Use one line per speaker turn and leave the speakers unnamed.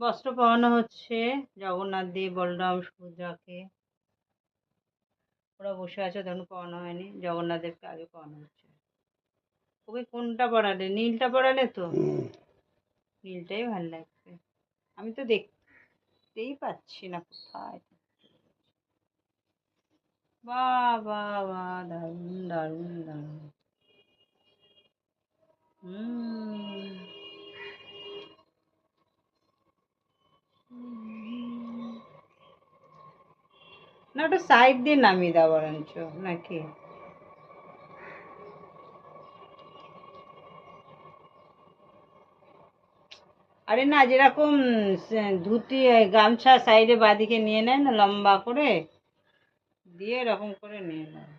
বস্ত্র পরানো হচ্ছে। জগন্নাথ দেব, বলরাম সুভদ্রাকে ওরা বসে আছে, তখন পরানো হয়নি। জগন্নাথ দেবকে আগে পরানো হচ্ছে। ওকে কোনটা পরালে নীলটা পরালে তো? নীলটাই ভালো লাগছে আমি তো দেখতেই পাচ্ছি না কোথায়। বাহ বাহ বাহ দারুণ দারুণ দারুণ। হুম। না, ওটা সাইড দিয়ে নামিয়ে দাও বরঞ্চ, নাকি? আরে না, যেরকম ধুতি গামছা সাইডে বাঁদিকে নিয়ে নেয় না, লম্বা করে? দিয়ে এরকম করে নিয়ে নেয়